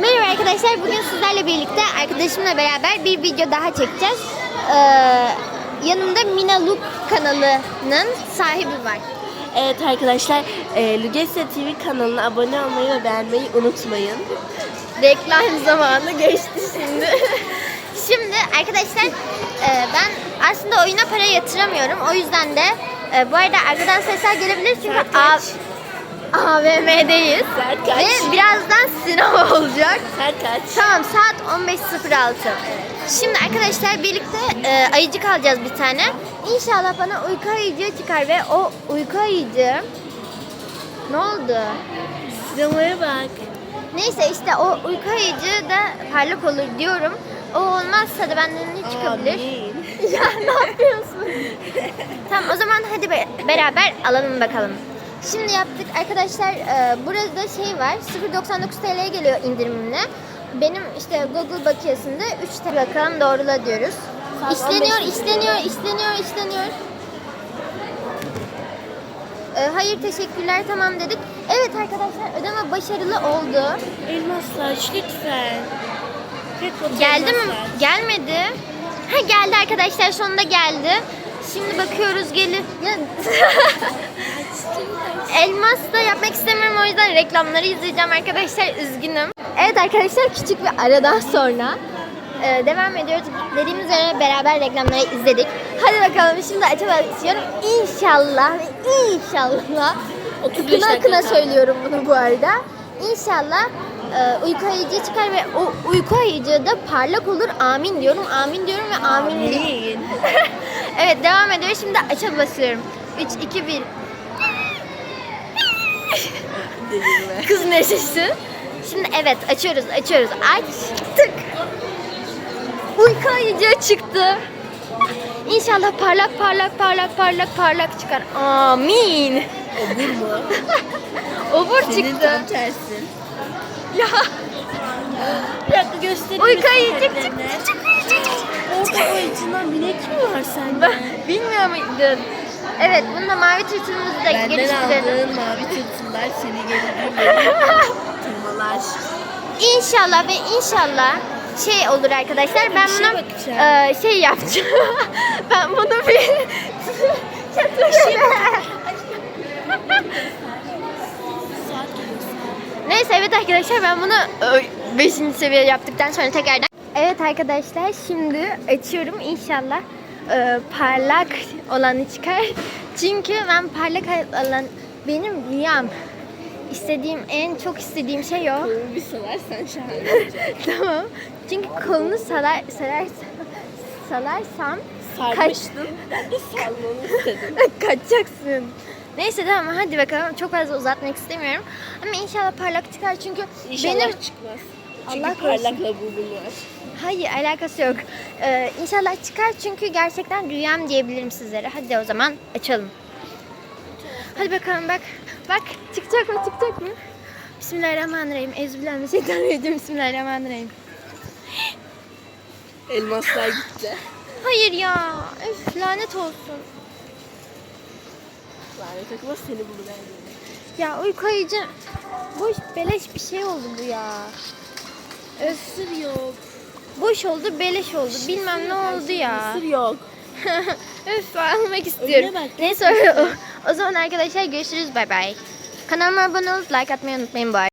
Merhaba arkadaşlar. Bugün sizlerle birlikte arkadaşımla beraber bir video daha çekeceğiz. Ee, yanımda Mina Look kanalının sahibi var. Evet arkadaşlar, e, Lugesya TV kanalına abone olmayı ve beğenmeyi unutmayın. Reklam zamanı geçti şimdi. şimdi arkadaşlar e, ben aslında oyuna para yatıramıyorum. O yüzden de e, bu arada arkadan sesler gelebilir çünkü? A- AVM'deyiz. Saat kaç? Ve birazdan sinema olacak. Saat kaç? Tamam saat 15.06. Şimdi arkadaşlar birlikte e, ayıcık alacağız bir tane. İnşallah bana uyku ayıcığı çıkar ve o uyku ayıcığı ne oldu? Sinemaya bak. Neyse işte o uyku ayıcığı da parlak olur diyorum. O olmazsa da benden ne çıkabilir? Amin. ya ne yapıyorsun? tamam o zaman hadi be- beraber alalım bakalım. Şimdi yaptık arkadaşlar e, burada şey var 0.99 TL'ye geliyor indirimle. Benim işte Google bakiyesinde 3 TL bakalım doğrula diyoruz. İşleniyor, 15 işleniyor, işleniyor, işleniyor. E, hayır teşekkürler tamam dedik. Evet arkadaşlar ödeme başarılı oldu. Elmaslar lütfen. Tek Geldi mi? Gelmedi. Ha geldi arkadaşlar sonunda geldi. Şimdi bakıyoruz gelir. Elmas da yapmak istemiyorum o yüzden reklamları izleyeceğim arkadaşlar üzgünüm. Evet arkadaşlar küçük bir aradan sonra e, devam ediyoruz. Dediğimiz üzere beraber reklamları izledik. Hadi bakalım şimdi açamak istiyorum. İnşallah inşallah 35 akına akına dakika. söylüyorum bunu bu arada. İnşallah e, uyku ayıcı çıkar ve o uyku ayıcı da parlak olur. Amin diyorum. Amin diyorum ve amin, diyorum. Amin. evet devam ediyoruz. Şimdi aça basıyorum. 3, 2, 1. Delirme. Kız neşesi. Şimdi evet açıyoruz açıyoruz. Açtık. Uyku ayıcı çıktı. İnşallah parlak parlak parlak parlak parlak çıkar. Amin. Obur mu? Obur Senin çıktı. tam tersin. Ya Bir dakika göstereyim. uyku ayıcı resimlerini. çıktı çıktı çıktı. İçinden binek mi var sende? Ben bilmiyor muydun? Evet bunda mavi tırtılımızı da Benden geliştirelim. aldığın mavi tırtıllar seni geri tırmalar. İnşallah ve inşallah şey olur arkadaşlar. Ben Bir şeye bunu bakacağım. e, şey yapacağım. ben bunu bir Neyse evet arkadaşlar ben bunu 5. seviye yaptıktan sonra tekrardan Evet arkadaşlar şimdi açıyorum inşallah e, parlak olanı çıkar. Çünkü ben parlak olan benim rüyam. İstediğim en çok istediğim şey o. Kolumu bir salarsan şahane olacak. tamam. Çünkü kolunu salar, sarar, salarsam Sarmıştım. Ben de salmanı istedim. kaçacaksın. Neyse tamam hadi bakalım. Çok fazla uzatmak istemiyorum. Ama inşallah parlak çıkar çünkü İnşallah benim... çıkmaz. Çünkü Allah korusun. parlak labubu var. Hayır alakası yok. Ee, inşallah çıkar çünkü gerçekten rüyam diyebilirim sizlere. Hadi o zaman açalım. Hadi bakalım bak. Bak çıkacak mı çıkacak mı? Bismillahirrahmanirrahim. Ezbillahimineşşeytanirracim. Bismillahirrahmanirrahim. Elmaslar gitti. Hayır ya. Öf lanet olsun. Lanet akıma seni buluverdim. Ya uyku ayıcı boş beleş bir şey oldu bu ya. Öf Sır yok. boş oldu beleş oldu. Bilmem ne oldu ya. Sır yok. Öf almak istiyorum. bak, Neyse o, o zaman arkadaşlar görüşürüz bay bay. Kanalıma abone olup like atmayı unutmayın bu arada.